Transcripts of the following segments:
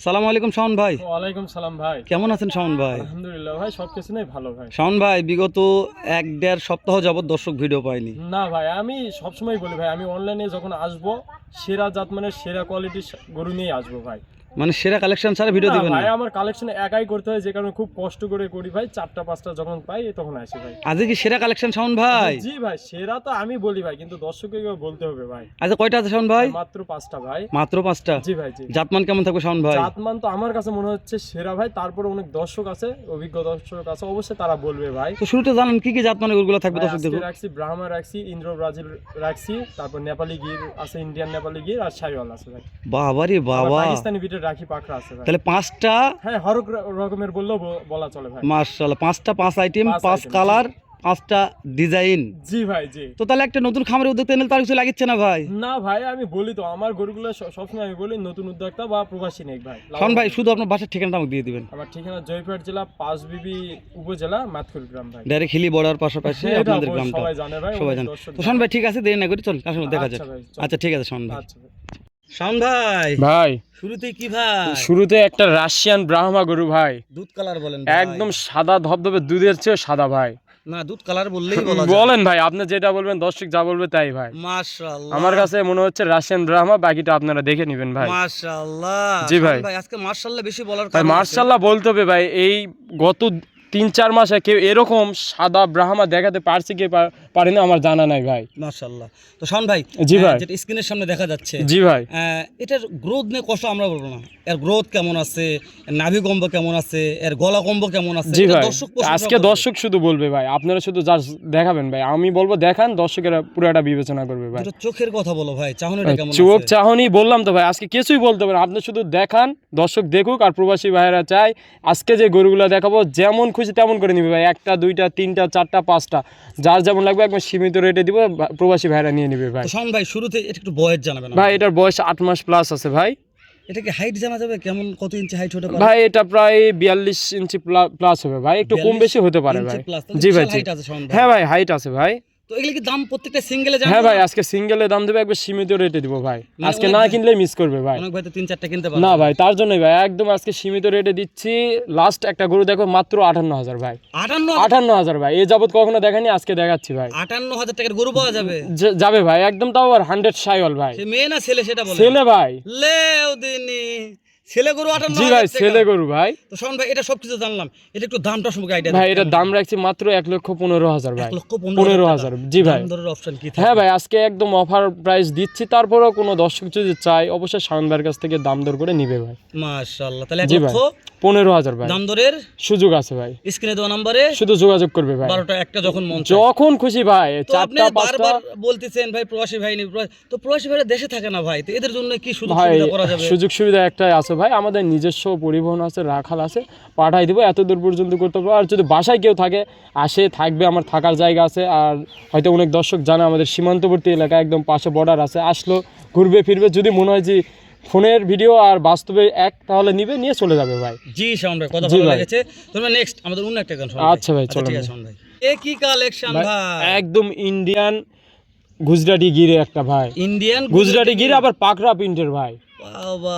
সালাম আলাইকুম শাওন ভাই। ওয়ালাইকুম সালাম ভাই। কেমন আছেন শাওন ভাই? আলহামদুলিল্লাহ ভাই সব কিছু নেই ভালো ভাই। শাওন ভাই বিগত এক দেড় সপ্তাহ যাবত দর্শক ভিডিও পাইনি। না ভাই আমি সবসময় বলি ভাই আমি অনলাইনে যখন আসব সেরা জাত মানে সেরা কোয়ালিটির গরু নিয়ে আসব ভাই। মানে সেরা কালেকশন ছাড়া ভিডিও দিবেন ভাই আমার কালেকশন একাই করতে হয় যে কারণে খুব কষ্ট করে করি ভাই। চারটা পাঁচটা যখন পাই তখন আসি ভাই। আজকে কি সেরা কালেকশন শাওন ভাই? জি ভাই সেরা তো আমি বলি ভাই কিন্তু দর্শককে বলতে হবে ভাই। আজকে কয়টা আছে শাওন ভাই? মাত্র পাঁচটা ভাই। মাত্র পাঁচটা? জি ভাই জি। জাতমান কেমন থাকবে শাওন ভাই? জাতমান তো আমার কাছে মনে হচ্ছে সেরা ভাই তারপরে অনেক দর্শক আছে অভিজ্ঞ দর্শক আছে অবশ্যই তারা বলবে ভাই। তো শুরুতে জানান কি কি জাতমানের গরুগুলো থাকবে দর্শক দেখুন রাখছি ব্রাহ্মা রাখছি ইন্দ্র ব্রাজিল রাখছি তারপর নেপালি গির আছে ইন্ডিয়ান নেপালি গির আর সাইওয়াল আছে ভাই। বাবা রে আবার বাবা। পাকিস্তানি বিটের রাখি পাখরা আছে তাহলে পাঁচটা হ্যাঁ হরক র- রকমের বললেও বলা চলে ভাই। পাঁচটা পাঁচ আইটেম পাঁচ কালার পাঁচটা ডিজাইন জি ভাই জি। তো তাহলে একটা নতুন নিলে তার কিছু লাগিচ্ছে না ভাই? না ভাই আমি বলি তো আমার গরুগুলো সবসময় আমি বলি নতুন উদ্যোক্তা বা প্রবাসী নেক ভাই। শাওন ভাই শুধু আপনার বাসার ঠিকানাটা আমাকে দিয়ে দিবেন। আমার ঠিকানা জয়পুরহাট জেলা পাঁচবিবি উপজেলা মাতকুল গ্রাম ভাই। ডাইরেক্ট হিলি বর্ডার পাশাপাশি আপনাদের গ্রামটা। সবাই জানে ভাই সবাই জানে। তো শাওন ভাই ঠিক আছে দেরি না করি চল দেখা যাক। আচ্ছা চল। আচ্ছা ঠিক আছে শাওন ভাই। আচ্ছা ভাই। শাওন ভাই ভাই। শুরুতেই কি ভাই? শুরুতে একটা রাশিয়ান ব্রাহ্মা গরু ভাই। দুধ কালার বলেন একদম সাদা ধবধবে দুধের চেয়ে সাদা ভাই। না দুধ কালার বললেই বলা বলেন ভাই আপনি যেটা বলবেন দর্শক যা বলবে তাই ভাই। মাশাআল্লাহ। আমার কাছে মনে হচ্ছে রাশিয়ান ব্রাহ্মা বাকিটা আপনারা দেখে নেবেন ভাই। মাশাআল্লাহ। জি ভাই। ভাই আজকে মাশাআল্লাহ বেশি বলার কারণ। মার্শাল্লাহ বলতে হবে ভাই এই গত তিন চার মাসে কেউ এরকম সাদা ব্রাহ্মা দেখাতে পারছে কি পারে না আমার জানা নাই ভাই। মাশাআল্লাহ। তো শাওন ভাই জি ভাই। যেটা স্ক্রিনের সামনে দেখা যাচ্ছে জি ভাই। এটার গ্রোথ নিয়ে কষ্ট আমরা বলব না। এর গ্রোথ কেমন আছে নাভি কম্ব কেমন আছে এর গলা কম্ব কেমন আছে জি ভাই। আজকে দর্শক শুধু বলবে ভাই আপনারা শুধু যা দেখাবেন ভাই। আমি বলব দেখান দর্শকেরা পুরোটা বিবেচনা করবে ভাই। চোখের কথা বলো ভাই চাহনিটা কেমন চোখ চাহনি বললাম তো ভাই আজকে কিছুই বলতে পারেন আপনি শুধু দেখান দর্শক দেখুক আর প্রবাসী ভাইয়েরা চাই আজকে যে গরুগুলো দেখাবো যেমন খুশি তেমন করে নিবি ভাই। একটা দুইটা তিনটা চারটা পাঁচটা। যার যেমন লাগবে একদম সীমিত রেটে দিব প্রবাসী ভাইরা নিয়ে নিবে ভাই। শোন ভাই শুরুতে এটা একটু বয়স জানাবেন ভাই এটার বয়স আট মাস প্লাস আছে ভাই। এটা কি হাইট জানা যাবে? কেমন কত ইঞ্চি হাইট হতে পারে? ভাই এটা প্রায় বিয়াল্লিশ ইঞ্চি প্লাস হবে ভাই। একটু কম বেশি হতে পারে ভাই। জি ভাই। হ্যাঁ ভাই হাইট আছে ভাই। তো এগুলো কি দাম প্রত্যেকটা সিঙ্গেলে জানেন হ্যাঁ ভাই আজকে সিঙ্গেলে দাম দেবে একবার সীমিত রেটে দিব ভাই। মানে আজকে না কিনলে মিস করবে ভাই। অনেক ভাই তো তিন চারটা কিনতে পারে না ভাই তার জন্যই ভাই একদম আজকে সীমিত রেটে দিচ্ছি। লাস্ট একটা গরু দেখো মাত্র আটান্ন হাজার ভাই। আটান্ন আটান্ন হাজার ভাই এই যাবত কখনো দেখানি আজকে দেখাচ্ছি ভাই। আটান্ন হাজার টাকার গরু পাওয়া যাবে? যাবে ভাই একদম তাও আর হান্ড্রেড সাইওয়াল ভাই। মেয়ে না ছেলে সেটা বলে? ছেলে ভাই। লেও দিনি। ছেলে গরু আটান্ন জি ভাই ছেলে গরু ভাই। তো শোন ভাই এটা সবকিছু জানলাম। এটা একটু দামটা সম্পর্কে আইডিয়া ভাই এটার দাম রাখছি মাত্র এক লক্ষ পনেরো হাজার ভাই। পনেরো হাজার জি ভাই। অপশন কি হ্যাঁ ভাই আজকে একদম অফার প্রাইস দিচ্ছি তারপরেও কোনো দর্শক যদি চাই অবশ্যই সায়ন ভাইয়ের কাছ থেকে দাম দর করে নিবে ভাই। মাশাআল্লাহ তাহলে এক লক্ষ পনেরো হাজার ভাই। দাম দরের সুযোগ আছে ভাই। স্ক্রিনে দেওয়া নম্বরে শুধু যোগাযোগ করবে ভাই। বারোটা একটা যখন মন যখন খুশি ভাই চারটা পাঁচটা। বলতেছেন ভাই প্রবাসী ভাই তো প্রবাসী ভাইরা দেশে থাকে না ভাই তো এদের জন্য কি সুযোগ সুবিধা করা যাবে? সুযোগ সুবিধা একটাই আছে ভাই আমাদের নিজস্ব পরিবহন আছে রাখাল আছে পাঠাই দিব এত দূর পর্যন্ত করতে পারব। আর যদি বাসায় কেউ থাকে আসে থাকবে আমার থাকার জায়গা আছে আর হয়তো অনেক দর্শক জানে আমাদের সীমান্তবর্তী এলাকা একদম পাশে বর্ডার আছে আসলো ঘুরবে ফিরবে যদি মনে হয় যে ফোনের ভিডিও আর বাস্তবে এক তাহলে নিবে নিয়ে চলে যাবে ভাই। জি শাওন ভাই কথা ভালো লেগেছে। তোমরা নেক্সট আমাদের অন্য একটা গান শোনাও আচ্ছা ভাই, চলো ঠিক ভাই। আছে শাওন ভাই। এ কি কালেকশন ভাই, একদম ইন্ডিয়ান গুজরাটি গিরে একটা ভাই। ইন্ডিয়ান গুজরাটি গিরে আবার পাকড়া প্রিন্টের ভাই।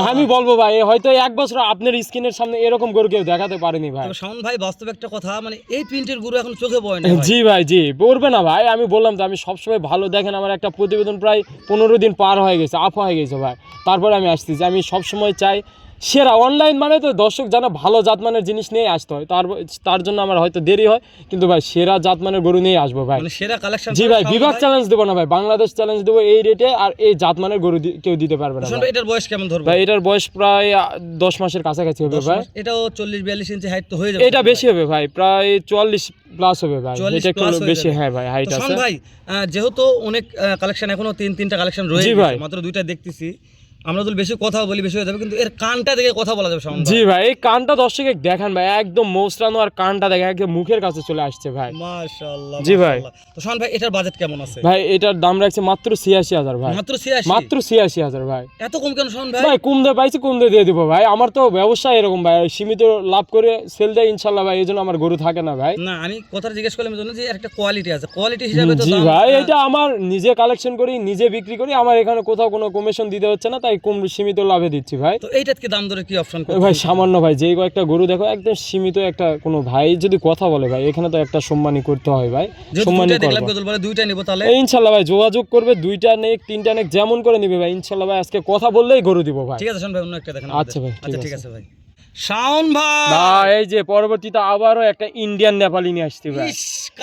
আমি বলব ভাই হয়তো এক বছর আপনার স্ক্রিনের সামনে এরকম গরু কেউ দেখাতে পারেনি ভাই। শাওন ভাই বাস্তব একটা কথা মানে এই প্রিন্টের গরু এখন চোখে পড়ে না জি ভাই জি। পড়বে না ভাই আমি বললাম তো আমি সবসময় ভালো দেখেন আমার একটা প্রতিবেদন প্রায় পনেরো দিন পার হয়ে গেছে আপ হয়ে গেছে ভাই। তারপরে আমি আসতেছি আমি সবসময় চাই সেরা অনলাইন মানে তো দর্শক জানা ভালো জাতমানের জিনিস নিয়ে আসতে হয়। তার তার জন্য আমার হয়তো দেরি হয় কিন্তু ভাই সেরা জাতমানের গরু নিয়ে আসব ভাই। মানে সেরা কালেকশন জি ভাই বিভাগ চ্যালেঞ্জ দেবো না ভাই বাংলাদেশ চ্যালেঞ্জ দেবো এই রেটে আর এই জাতমানের গরু কেউ দিতে পারবে না এটার বয়স কেমন ধরবে? ভাই এটার বয়স প্রায় দশ মাসের কাছাকাছি হবে ভাই। এটাও চল্লিশ বিয়াল্লিশ ইঞ্চি হাইট তো হয়ে যাবে এটা বেশি হবে ভাই প্রায় চুয়াল্লিশ প্লাস হবে ভাই। 44 এটা একটু বেশি। হ্যাঁ ভাই হাইট আছে। ভাই যেহেতু অনেক কালেকশন এখনও তিন তিনটা কালেকশন রয়েছে ভাই। মাত্র দুইটা দেখতেছি। আমরা তো বেশি কথা বলি বেশি হয়ে যাবে কিন্তু এর কানটা দেখে কথা বলা যাবে শাওন জি ভাই এই কানটা দর্শকে দেখান ভাই একদম মৌসরানো আর কানটা দেখেন একদম মুখের কাছে চলে আসছে ভাই। মাশাআল্লাহ জি ভাই। তো শাওন ভাই এটার বাজেট কেমন আছে? ভাই এটার দাম রাখছে মাত্র ছিয়াশি হাজার ভাই। মাত্র 86 মাত্র ছিয়াশি হাজার ভাই। এত কম কেন শাওন ভাই? ভাই কম দিয়ে পাইছি কম দিয়ে দিয়ে দিব ভাই। আমার তো ব্যবসা এরকম ভাই সীমিত লাভ করে সেল দেয় ইনশাল্লাহ ভাই এই জন্য আমার গরু থাকে না ভাই। না আমি কথা জিজ্ঞেস করলাম এই জন্য যে এর একটা কোয়ালিটি আছে। কোয়ালিটি হিসাবে তো জি ভাই এটা আমার নিজে কালেকশন করি নিজে বিক্রি করি আমার এখানে কোথাও কোনো কমিশন দিতে হচ্ছে না তাই কম সীমিত লাভে দিচ্ছি ভাই। তো এইটার কি দাম ধরে কি অপশন করতে ভাই সামান্য ভাই যেই কয়েকটা গরু দেখো একদম সীমিত একটা কোনো ভাই যদি কথা বলে ভাই এখানে তো একটা সম্মানই করতে হয় ভাই সম্মানই করব। দুইটা নিব তাহলে? ইনশাআল্লাহ ভাই যোগাযোগ করবে দুইটা নেক তিনটা নেক যেমন করে নিবে ভাই ইনশাআল্লাহ ভাই আজকে কথা বললেই গরু দিব ভাই। ঠিক আছে শোন ভাই অন্য একটা দেখেন আচ্ছা ভাই, আচ্ছা ঠিক। আছে ভাই। শাওন ভাই! ভাই এই যে পরবর্তীতে আবারও একটা ইন্ডিয়ান নেপালি নিয়ে আসছি ভাই।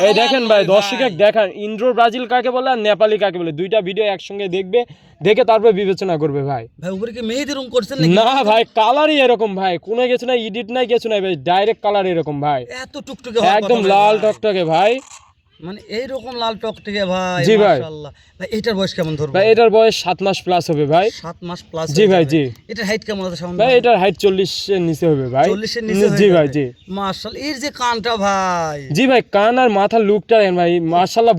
এই দেখেন ভাই দর্শক দেখান ইন্দ্র ব্রাজিল কাকে বলে আর নেপালি কাকে বলে? দুইটা ভিডিও একসঙ্গে দেখবে দেখে তারপর বিবেচনা করবে ভাই। ভাই উপরে কি মেহেদি রুম করছেন নাকি? না ভাই কালারই এরকম ভাই। কোনো কিছু না এডিট নাই কিছু নাই ভাই। ডাইরেক্ট কালার এরকম ভাই। এত টুকটুকে একদম লাল। টকটকে ভাই। মানে এইরকম লাল টকটকে ভাই জি ভাই। মাশাআল্লাহ। ভাই এটার বয়স কেমন ধরবো? ভাই এটার বয়স সাত মাস প্লাস হবে ভাই। সাত মাস প্লাস জি ভাই জি। এটার হাইট কেমন আছে শাওন ভাই ভাই এটার হাইট চল্লিশের নিচে হবে ভাই। চল্লিশের নিচে জি ভাই জি। মার্শাল এর যে কানটা ভাই। জি ভাই কান আর মাথার লুকটা ভাই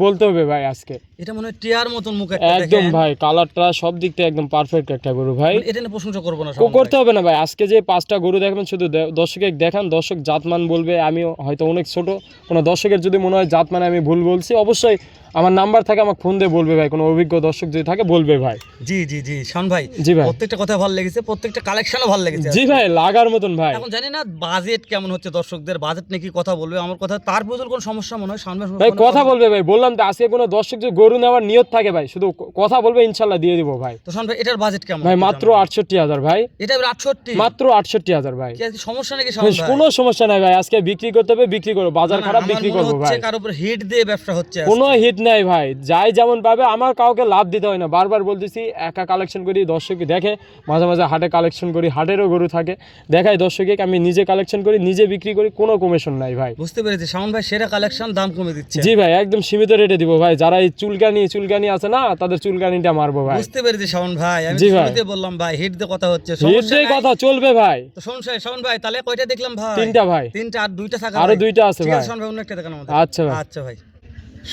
বলতে হবে ভাই আজকে। এটা মনে টিয়ার মতন মুখ একটা একদম ভাই কালারটা সব দিক থেকে একদম পারফেক্ট একটা গরু ভাই। মানে এটা নিয়ে প্রশংসা করব না করতে হবে না ভাই আজকে যে পাঁচটা গরু দেখবেন শুধু দর্শকে দেখান দর্শক জাতমান বলবে আমি হয়তো অনেক ছোট কোনো দর্শকের যদি মনে হয় জাতমানে আমি ভুল বলছি অবশ্যই আমার নাম্বার থাকে আমাকে ফোন দিয়ে বলবে ভাই কোনো অভিজ্ঞ দর্শক যদি থাকে বলবে ভাই। জি জি জি শাওন ভাই জি ভাই। প্রত্যেকটা কথা ভালো লেগেছে প্রত্যেকটা কালেকশনও ভালো লেগেছে জি ভাই লাগার মতন ভাই। এখন জানি না বাজেট কেমন হচ্ছে দর্শকদের বাজেট নিয়ে কি কথা বলবে আমার কথা তার প্রয়োজন কোনো সমস্যা মনে হয় সামনে ভাই ভাই কথা বলবে ভাই বললাম তো আজকে কোনো দর্শক যদি গরু নেওয়ার নিয়ত থাকে ভাই শুধু কথা বলবে ইনশাল্লাহ দিয়ে দিব ভাই। তো শাওন ভাই এটার বাজেট কেমন ভাই মাত্র? আটষট্টি হাজার ভাই। এটা আটষট্টি? মাত্র আটষট্টি হাজার ভাই। কি সমস্যা নাকি শাওন ভাই কোনো সমস্যা নাই ভাই আজকে বিক্রি করতে হবে বিক্রি করব বাজার খারাপ বিক্রি করব ভাই। কার উপর হিট দিয়ে ব্যবসা হচ্ছে কোনো হিট নাই ভাই। যাই যেমন পাবে আমার কাউকে লাভ দিতে হয় না। বারবার বলতেছি একা কালেকশন করি দর্শক দেখে। মাঝে মাঝে হাটে কালেকশন করি হাটেরও গরু থাকে। দেখাই দর্শকে আমি নিজে কালেকশন করি নিজে বিক্রি করি কোনো কমিশন নাই ভাই। বুঝতে পেরেছি। শাওন ভাই সেরা কালেকশন দাম কমে দিচ্ছে। জি ভাই একদম সীমিত রেটে দিব ভাই। যারা এই চুলকানি চুলকানি আছে না তাদের চুলকানিটা মারবো ভাই। বুঝতে পেরেছি শাওন ভাই। আমি জি ভাই। শুরুতে বললাম ভাই হিট দিয়ে কথা হচ্ছে। হিট দিয়ে কথা চলবে ভাই। তো সমস্যা শাওন ভাই তাহলে কয়টা দেখলাম ভাই? তিনটা ভাই। তিনটা আর দুইটা থাকা আরও দুইটা আছে ভাই। শাওন ভাই অন্য একটা দেখান আচ্ছা ভাই। আচ্ছা ভাই।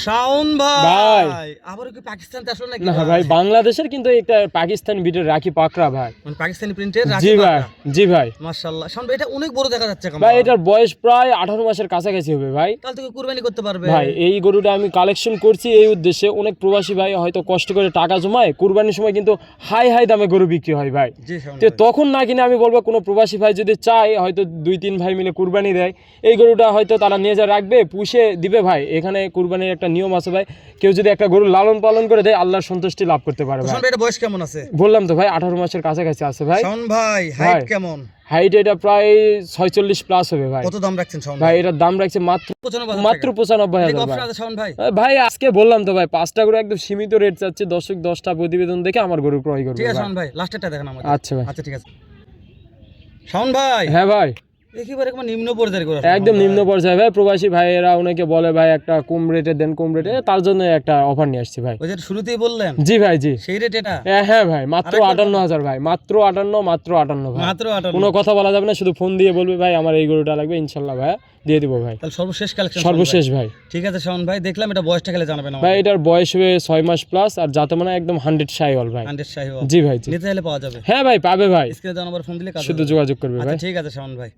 শাওন ভাই। আবার কি পাকিস্তান আসলো নাকি? না ভাই বাংলাদেশের কিন্তু একটা পাকিস্তানি বিটের রাখি পাকড়া ভাই। মানে পাকিস্তানি প্রিন্টের জি ভাই জি ভাই। মাশাআল্লাহ। শাওন ভাই এটা অনেক বড় দেখা যাচ্ছে ভাই এটার বয়স প্রায় আঠারো মাসের কাছাকাছি হবে ভাই। তাহলে কুরবানি করতে পারবে। ভাই এই গরুটা আমি কালেকশন করছি এই উদ্দেশ্যে। অনেক প্রবাসী ভাই হয়তো কষ্ট করে টাকা জমায়। কুরবানির সময় কিন্তু হাই হাই দামে গরু বিক্রি হয় ভাই। তো তখন না কিনে আমি বলব কোনো প্রবাসী ভাই যদি চায় হয়তো দুই তিন ভাই মিলে কুরবানি দেয়। এই গরুটা হয়তো তারা নিয়ে যা রাখবে পুষে দিবে ভাই। এখানে কুরবানির একটা নিয়ম আছে ভাই কেউ যদি একটা গরু লালন পালন করে দেয় আল্লাহর সন্তুষ্টি লাভ করতে পারে ভাই। এটা বয়স কেমন আছে? বললাম তো ভাই আঠারো মাসের কাছাকাছি আছে ভাই। ভাই হাইট। কেমন? হাইট এটা প্রায় ছয়চল্লিশ প্লাস হবে ভাই। কত দাম রাখছেন ভাই এটার দাম রাখছে মাত্র 95,000 মাত্র। পঁচানব্বই হাজার ভাই। আছে শাওন ভাই? ভাই আজকে বললাম তো ভাই পাঁচটা গরু একদম সীমিত রেট চাচ্ছে দর্শক দশটা প্রতিবেদন দেখে আমার গরু ক্রয় করবে ঠিক আছে ভাই। লাস্টেরটা দেখেন আচ্ছা ভাই। আচ্ছা ঠিক আছে। শাওন ভাই। হ্যাঁ ভাই। একেবারে একবার নিম্ন পর্যায়ের করে একদম নিম্ন পর্যায়ে। ভাই প্রবাসী ভাইয়েরা অনেকে বলে ভাই একটা কম রেটে দেন কম রেটে তার জন্য একটা অফার নিয়ে আসছি ভাই। ওই যে শুরুতেই বললেন? জি ভাই জি। সেই রেট এটা? হ্যাঁ ভাই মাত্র আটান্ন হাজার ভাই মাত্র আটান্ন মাত্র আটান্ন ভাই। মাত্র আটান্ন। কোনো কথা বলা যাবে না শুধু ফোন দিয়ে বলবে ভাই আমার এই গরুটা লাগবে ইনশাল্লাহ ভাই দিয়ে দিব ভাই। তাহলে সর্বশেষ কালেকশন সর্বশেষ ভাই। ঠিক আছে শাওন ভাই দেখলাম এটা বয়সটা খেলে জানাবেন ভাই এটার বয়স হবে ছয় মাস প্লাস আর যাতে মানে একদম হান্ড্রেড সাইওয়াল ভাই। হান্ড্রেড জি ভাই নিতে হলে পাওয়া যাবে। হ্যাঁ ভাই পাবে ভাই। স্ক্রিনে নাম্বার ফোন দিলে শুধু যোগাযোগ করবে আচ্ছা ভাই। ঠিক আছে শাওন ভাই।